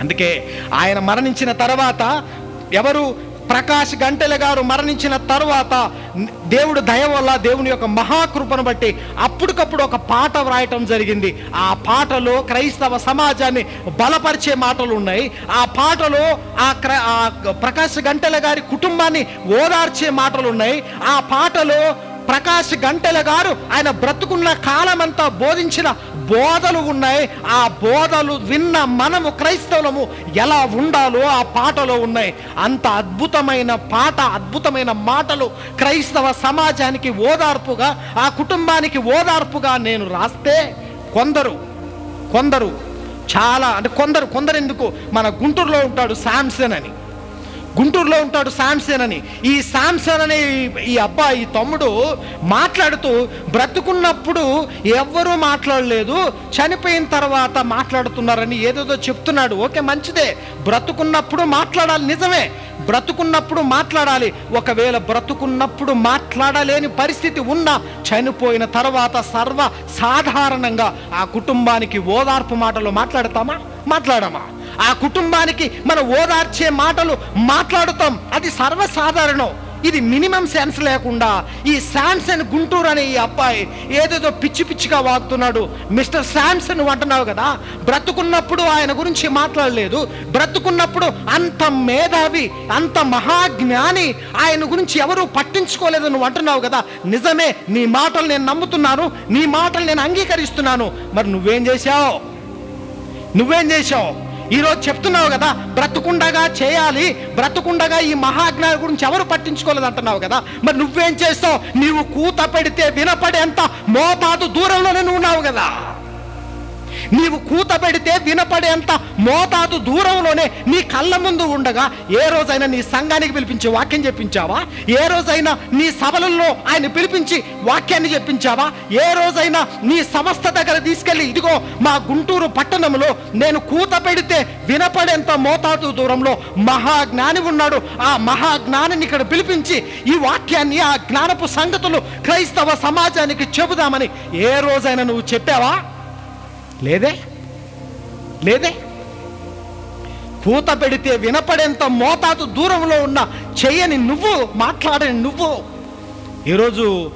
అందుకే ఆయన మరణించిన తర్వాత ఎవరు ప్రకాష్ గంటెల గారు మరణించిన తర్వాత దేవుడు దయ వల్ల దేవుని యొక్క మహాకృపను బట్టి అప్పటికప్పుడు ఒక పాట వ్రాయటం జరిగింది. ఆ పాటలో క్రైస్తవ సమాజాన్ని బలపరిచే మాటలు ఉన్నాయి. ఆ పాటలో ఆ క్ర ఆ ప్రకాష్ గంటెల గారి కుటుంబాన్ని ఓదార్చే మాటలు ఉన్నాయి. ఆ పాటలో ప్రకాష్ గంటెల గారు ఆయన బ్రతుకున్న కాలమంతా బోధించిన బోధలు ఉన్నాయి. ఆ బోధలు విన్న మనము క్రైస్తవులము ఎలా ఉండాలో ఆ పాటలో ఉన్నాయి. అంత అద్భుతమైన పాట అద్భుతమైన మాటలు క్రైస్తవ సమాజానికి ఓదార్పుగా ఆ కుటుంబానికి ఓదార్పుగా నేను రాస్తే కొందరు కొందరు చాలా అంటే కొందరు కొందరు ఎందుకు మన గుంటూరులో ఉంటాడు శాంసన్ అని. గుంటూరులో ఉంటాడు శాంసన్ అని. ఈ శాంసన్ అనే ఈ- అబ్బాయి ఈ తమ్ముడు మాట్లాడుతూ బ్రతుకున్నప్పుడు ఎవ్వరూ మాట్లాడలేదు చనిపోయిన తర్వాత మాట్లాడుతున్నారని ఏదేదో చెప్తున్నాడు. ఓకే మంచిదే. బ్రతుకున్నప్పుడు మాట్లాడాలి నిజమే. బ్రతుకున్నప్పుడు మాట్లాడాలి. ఒకవేళ బ్రతుకున్నప్పుడు మాట్లాడలేని పరిస్థితి ఉన్నా చనిపోయిన తర్వాత సర్వ సాధారణంగా ఆ కుటుంబానికి ఓదార్పు మాటలు మాట్లాడతామా? మాట్లాడమా? ఆ కుటుంబానికి మనం ఓదార్చే మాటలు మాట్లాడుతాం. అది సర్వసాధారణం. ఇది మినిమం సెన్స్ లేకుండా ఈ శాంసన్ గుంటూరు అనే ఈ అబ్బాయి ఏదేదో పిచ్చి పిచ్చిగా వాగుతున్నాడు. మిస్టర్ శాంసన్ అంటున్నావు కదా బ్రతుకున్నప్పుడు ఆయన గురించి మాట్లాడలేదు. బ్రతుకున్నప్పుడు అంత మేధావి అంత మహాజ్ఞాని ఆయన గురించి ఎవరు పట్టించుకోలేదు నువ్వు అంటున్నావు కదా. నిజమే నీ మాటలు నేను నమ్ముతున్నాను నీ మాటలు నేను అంగీకరిస్తున్నాను. మరి నువ్వేం చేశావు? నువ్వేం చేశావు? ఈరోజు చెప్తున్నావు కదా బ్రతుకుండగా చేయాలి బ్రతుకుండగా ఈ మహాజ్ఞాన గురించి ఎవరు పట్టించుకోలేదు అంటున్నావు కదా. మరి నువ్వేం చేస్తావు? నీవు కూత పెడితే వినపడేంత మోతాదు దూరంలోనే నువ్వు ఉన్నావు కదా. నీవు కూత పెడితే వినపడేంత మోతాదు దూరంలోనే నీ కళ్ళ ముందు ఉండగా ఏ రోజైనా నీ సంఘానికి పిలిపించి వాక్యం చెప్పించావా? ఏ రోజైనా నీ సభలలో ఆయన పిలిపించి వాక్యాన్ని చెప్పించావా? ఏ రోజైనా నీ సంస్థ దగ్గర తీసుకెళ్ళి ఇదిగో మా గుంటూరు పట్టణంలో నేను కూత పెడితే వినపడేంత మోతాదు దూరంలో మహాజ్ఞాని ఉన్నాడు. ఆ మహాజ్ఞానిని ఇక్కడ పిలిపించి ఈ వాక్యాన్ని ఆ జ్ఞానపు సంగతులు క్రైస్తవ సమాజానికి చెబుదామని ఏ రోజైనా నువ్వు చెప్పావా? లేదే? లేదే? కూత పెడితే వినపడేంత మోతాదు దూరంలో ఉన్న చెయ్యని నువ్వు మాట్లాడని నువ్వు. ఈరోజు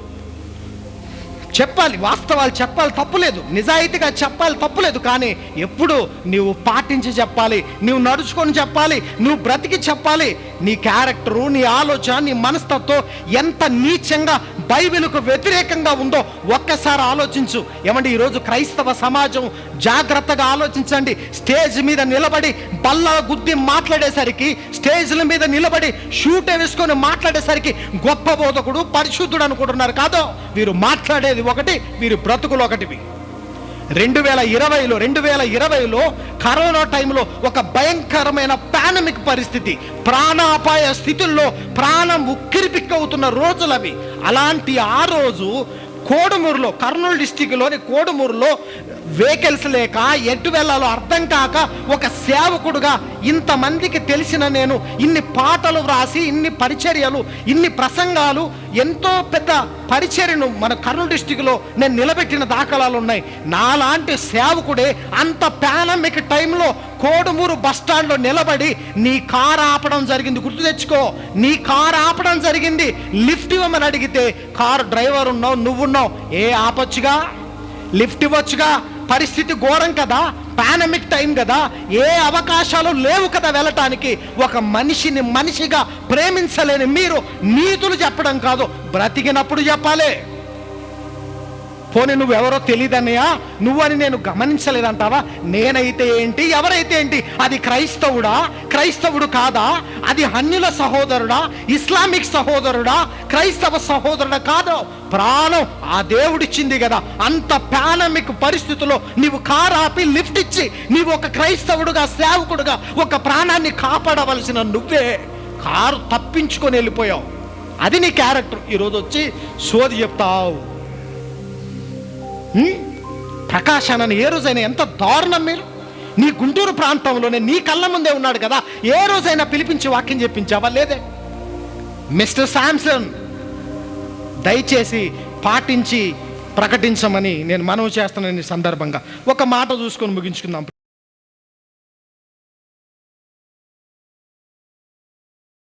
చెప్పాలి వాస్తవాలు చెప్పాలి తప్పులేదు. నిజాయితీగా చెప్పాలి తప్పులేదు కానీ ఎప్పుడు నువ్వు పాటించి చెప్పాలి నువ్వు నడుచుకొని చెప్పాలి నువ్వు బ్రతికి చెప్పాలి. నీ క్యారెక్టరు నీ ఆలోచన నీ మనస్తత్వం ఎంత నీచంగా బైబిల్కు వ్యతిరేకంగా ఉందో ఒక్కసారి ఆలోచించు. ఏమండి ఈరోజు క్రైస్తవ సమాజం జాగ్రత్తగా ఆలోచించండి. స్టేజ్ మీద నిలబడి బల్ల గుద్ది మాట్లాడేసరికి స్టేజ్ల మీద నిలబడి షూట్ వేసుకొని మాట్లాడేసరికి గొప్ప బోధకుడు పరిశుద్ధుడు అనుకుంటున్నారు. కాదో వీరు మాట్లాడేది ఒకటి వీరు బ్రతుకులు ఒకటివి. రెండు వేల ఇరవైలో రెండు వేల ఇరవైలో కరోనా టైంలో ఒక భయంకరమైన పానమిక్ పరిస్థితి. ప్రాణాపాయ స్థితుల్లో ప్రాణం ఉక్కిరిపిక్కవుతున్న రోజులు అవి అలాంటి ఆ రోజు కోడుమూరులో కర్నూలు డిస్టిక్లోని కోడుమూరులో వెహికల్స్ లేక ఎటు వెళ్ళాలో అర్థం కాక ఒక సేవకుడుగా ఇంతమందికి తెలిసిన నేను ఇన్ని పాటలు వ్రాసి ఇన్ని పరిచర్యలు ఇన్ని ప్రసంగాలు ఎంతో పెద్ద పరిచర్యను మన కర్నూలు డిస్టిక్లో నేను నిలబెట్టిన దాఖలాలు ఉన్నాయి. నాలాంటి సేవకుడే అంత పానమిక్ టైంలో కోడుమూరు బస్టాండ్లో నిలబడి నీ కారు ఆపడం జరిగింది. గుర్తు తెచ్చుకో నీ కారు ఆపడం జరిగింది. లిఫ్ట్ ఇవ్వమని అడిగితే కారు డ్రైవర్ ఉన్నావు నువ్వున్నావు. ఏ ఆపొచ్చుగా? లిఫ్ట్ ఇవ్వచ్చుగా? పరిస్థితి ఘోరం కదా? పానమిక్ టైం కదా? ఏ అవకాశాలు లేవు కదా వెళ్ళటానికి? ఒక మనిషిని మనిషిగా ప్రేమించలేని మీరు నీతులు చెప్పడం కాదు బ్రతికినప్పుడు చెప్పాలి. పోనీ నువ్వెవరో తెలియదన్నయ్యా నువ్వని నేను గమనించలేదంటావా? నేనైతే ఏంటి ఎవరైతే ఏంటి? అది క్రైస్తవుడా? క్రైస్తవుడు కాదా? అది హన్యుల సహోదరుడా? ఇస్లామిక్ సహోదరుడా? క్రైస్తవ సహోదరుడా కాదో? ప్రాణం ఆ దేవుడిచ్చింది కదా. అంత పానమిక్ పరిస్థితుల్లో నీవు కారు ఆపి లిఫ్ట్ ఇచ్చి నీవు ఒక క్రైస్తవుడుగా సేవకుడుగా ఒక ప్రాణాన్ని కాపాడవలసిన నువ్వే కారు తప్పించుకొని వెళ్ళిపోయావు. అది నీ క్యారెక్టర్. ఈరోజు వచ్చి సోది చెప్తావు. ప్రకాశ్ ఏ రోజైనా ఎంత దారుణం మీరు? నీ గుంటూరు ప్రాంతంలోనే నీ కళ్ళ ముందే ఉన్నాడు కదా ఏ రోజైనా పిలిపించి వాక్యం చెప్పించావా? లేదే. మిస్టర్ శాంసన్ దయచేసి పాటించి ప్రకటించమని నేను మనవి చేస్తున్నాను ఈ సందర్భంగా. ఒక మాట చూసుకొని ముగించుకుందాం